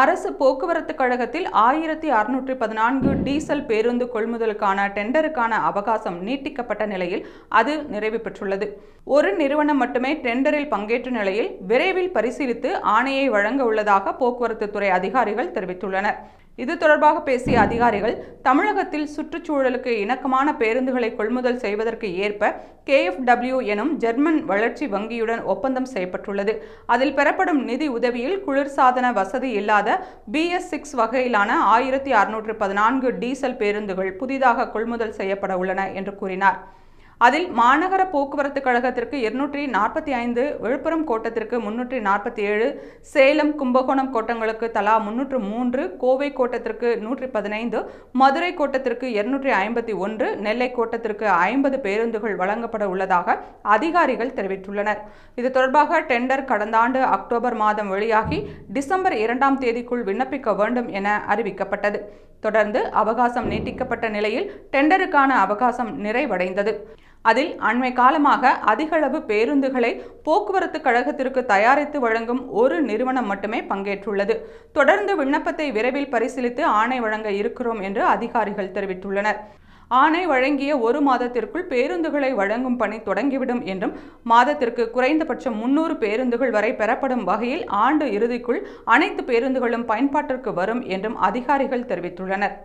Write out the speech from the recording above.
அரசு போக்குவரத்து கழகத்தில் ஆயிரத்தி அறுநூற்றி பதினான்கு டீசல் பேருந்து கொள்முதலுக்கான டெண்டருக்கான அவகாசம் நீட்டிக்கப்பட்ட நிலையில் அது நிறைவு பெற்றுள்ளது. ஒரு நிறுவனம் மட்டுமே டெண்டரில் பங்கேற்ற நிலையில் விரைவில் பரிசீலித்து ஆணையை வழங்க உள்ளதாக போக்குவரத்து துறை அதிகாரிகள் தெரிவித்துள்ளனர். இது தொடர்பாக பேசிய அதிகாரிகள் தமிழகத்தில் சுற்றுச்சூழலுக்கு இணக்கமான பேருந்துகளை கொள்முதல் செய்வதற்கு ஏற்ப கேஎஃப்டபிள்யூ எனும் ஜெர்மன் வளர்ச்சி வங்கியுடன் ஒப்பந்தம் செய்யப்பட்டுள்ளது. அதில் பெறப்படும் நிதி உதவியில் குளிர்சாதன வசதி இல்லாத பிஎஸ் சிக்ஸ் வகையிலான ஆயிரத்தி அறுநூற்று பதினான்கு டீசல் பேருந்துகள் புதிதாக கொள்முதல் செய்யப்பட உள்ளன என்று கூறினார். அதில் மாநகர போக்குவரத்து கழகத்திற்கு இருநூற்றி நாற்பத்தி ஐந்து விழுப்புரம் கோட்டத்திற்கு முன்னூற்றி நாற்பத்தி ஏழு சேலம் கும்பகோணம் கோட்டங்களுக்கு தலா முன்னூற்று மூன்று கோவை கோட்டத்திற்கு நூற்றி பதினைந்து மதுரை கோட்டத்திற்கு இருநூற்றி ஐம்பத்தி ஒன்று நெல்லை கோட்டத்திற்கு ஐம்பது பேருந்துகள் வழங்கப்பட உள்ளதாக அதிகாரிகள் தெரிவித்துள்ளனர். இது தொடர்பாக டெண்டர் கடந்த ஆண்டு அக்டோபர் மாதம் வெளியாகி டிசம்பர் இரண்டாம் தேதிக்குள் விண்ணப்பிக்க வேண்டும் என அறிவிக்கப்பட்டது. தொடர்ந்து அவகாசம் நீட்டிக்கப்பட்ட நிலையில் டெண்டருக்கான அவகாசம் நிறைவடைந்தது. அதில் அண்மை காலமாக அதிகளவு பேருந்துகளை போக்குவரத்து கழகத்திற்கு தயாரித்து வழங்கும் ஒரு நிறுவனம் மட்டுமே பங்கேற்றுள்ளது. தொடர்ந்து விண்ணப்பத்தை விரைவில் பரிசீலித்து ஆணை வழங்க இருக்கிறோம் என்று அதிகாரிகள் தெரிவித்துள்ளனர். ஆணை வழங்கிய ஒரு மாதத்திற்குள் பேருந்துகளை வழங்கும் பணி தொடங்கிவிடும் என்றும் மாதத்திற்கு குறைந்தபட்சம் முன்னூறு பேருந்துகள் வரை பெறப்படும் வகையில் ஆண்டு இறுதிக்குள் அனைத்து பேருந்துகளும் பயன்பாட்டிற்கு வரும் என்றும் அதிகாரிகள் தெரிவித்துள்ளனர்.